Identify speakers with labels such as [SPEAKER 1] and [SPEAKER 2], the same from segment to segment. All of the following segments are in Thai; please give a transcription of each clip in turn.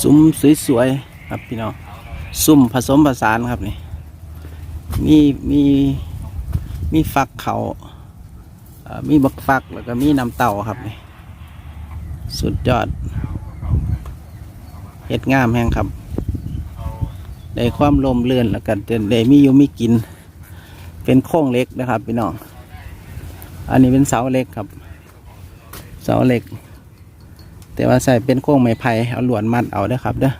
[SPEAKER 1] ซุ้มสวยๆครับพี่น้องซุ้มผสมผสานครับนี่มีมีมีฟักเขาเอ่อมีบักฟักแล้วก็มีน้ำเต่าครับนี่สุดยอดเห็ดงามแห้งครับ ได้ความลมเลื่อนแล้วก็ได้มีอยู่มีกิน เป็นโค้งเล็กนะครับพี่น้อง อันนี้เป็นเสาเล็กครับ เสาเหล็ก แต่ว่าใส่เป็นโค้งไม้ไผ่เอาหลวนมัดเอาเด้อครับเด้อ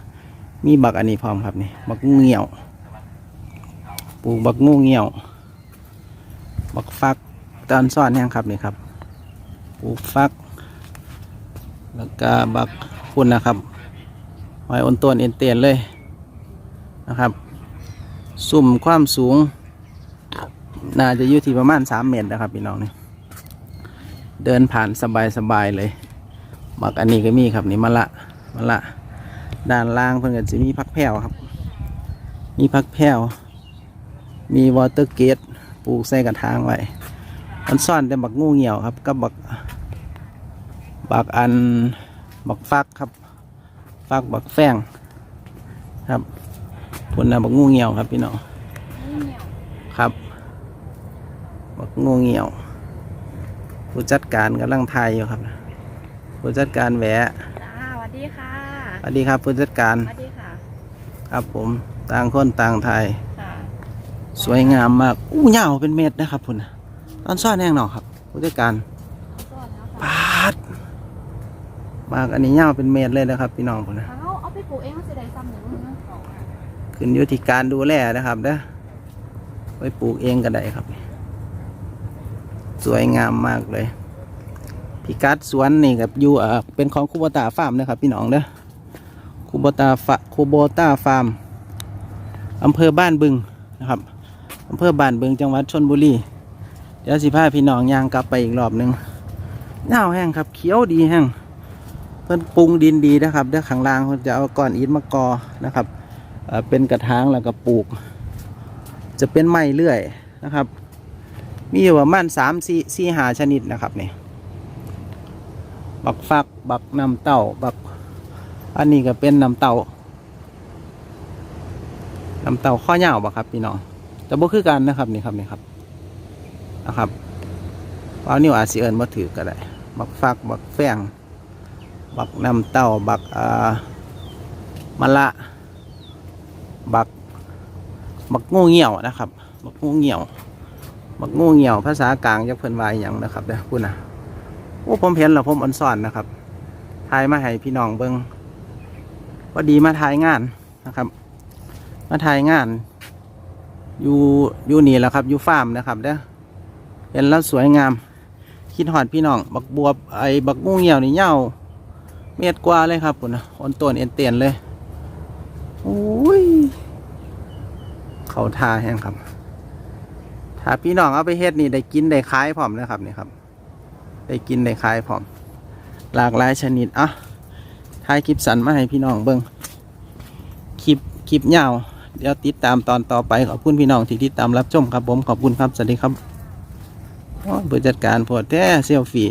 [SPEAKER 1] มีบักอันนี้พร้อมครับนี่บักงูเหี่ยวปลูกบักงูเหี่ยว บักฟักตอนซ่อนยังครับนี่ครับปลูกฟัก แล้วก็บักคุณนะครับหอยอนต้นเอ็นเตียนเลยนะครับ สุ่มความสูง น่าจะอยู่ที่ประมาณสามเมตรนะครับพี่น้องนี่เดินผ่านสบายๆเลย บักอันนี้ก็มีครับนี่มะละมะละ ด้านล่างเพิ่นก็จะมีพักแผ่วครับ มีพักแผ่วมีวอเตอร์เกตปลูกใส่กระถางไว้มันซ่อนแต่บักงูเหี่ยวครับกับบักบักอันบักฟักครับ ฟักบักแฟงครับผลนะบักงูเหี่ยวครับพี่น้องครับบักงูเหี่ยวผู้จัดการกำลังทายอยู่ครับ ผู้จัดการแหวะ
[SPEAKER 2] จ้าสวัสดีค่ะ
[SPEAKER 1] สวัสดีครับผู้จัดการ
[SPEAKER 2] สวัสดีค่ะ
[SPEAKER 1] ครับผมต่างคนต่างไทย
[SPEAKER 2] ค่ะ
[SPEAKER 1] สวยงามมาก อู้เหยาวเป็นเม็ดนะครับพุ่นน่ะตอนซ่อนแห้งหนอกครับผู้จัดการ
[SPEAKER 2] สวัสดีค่ะ
[SPEAKER 1] ปาดมากอันนี้เหยาวเป็นเม็ดเลยนะครับ พี่น้องพุ่นนะ
[SPEAKER 2] เอาเอาไปปลูกเองก็จะได้ซ้ำหนึ่งนะ
[SPEAKER 1] ขึ้นอยู่ที่การดูแลนะครับเด้อไว้ปลูกเองก็ได้ครับ สวยงามมากเลย พิกัดสวนนี่กับอยู่เอ่อเป็นของคูโบตาฟาร์มนะครับพี่น้องเด้อคูโบตาฟาคูโบตาฟาร์มอำเภอบ้านบึงนะครับอำเภอบ้านบึงจังหวัดชนบุรีเดี๋ยวสิพาพี่น้องย่างกลับไปอีกรอบหนึ่งหน้าแห้งครับเขียวดีแห้งเพิ่นปรุงดินดีนะครับเด้อข้างล่างเพิ่นจะเอาก้อนอิฐมากอนะครับเอ่อเป็นกระถางแล้วก็ปลูก จะเป็นไม้เลื่อยนะครับ มีอยู่ประมาณสามสี่สี่หาชนิดนะครับเนี่ บักฟัก บักน้ำเต่าบัก อันนี้ก็เป็นน้ำเต่าน้ำเต่าข้อเหยาวบักครับพี่น้องแต่บ่คือกันนะครับนี่ครับนี่ครับนะครับเอานิ้วอาจสิเอิญมาถือก็ได้ บักฟัก บักแฟงบักน้ำเต่าบักอ่ามะละ บัก บักงูเหี่ยวนะครับ บักงูเหี่ยว บักงูเหี่ยว ภาษากลางจะเพิ่นวาอหย่างนะครับเด้อพูดนะ โอ้ผมเห็นแล้วผมอ่อนสอนนะครับถ่ายมาให้พี่น้องเบิงพอดีมาถ่ายงานนะครับ มาถ่ายงาน อยู่อยู่นี่แหละครับอยู่ฟาร์มนะครับเด้อเห็นแล้วสวยงาม คิดหอดพี่น้อง บักบวบไอ้บักงูเหี่ยวนี่เหี่ยวเม็ดกว่าเลยครับปุ่นนะอ่อนต้นเอ็นเตียนเลยโอ้ยเขาทาแห้งครับ ถ้าพี่น้องเอาไปเฮ็ดนี่ได้กินได้ขายพร้อมนะครับนี่ครับ ได้กินได้ขายพร้อม หลากหลายชนิดอะถ่ายคลิปสั้นมาให้พี่น้องเบิ้งคลิปคลิปยาว เดี๋ยวติดตามตอนต่อไปขอบคุณพี่น้องที่ติดตามรับชมครับผมขอบคุณครับสวัสดีครับโอ้ยผู้จัดการพดแท้เซลฟี่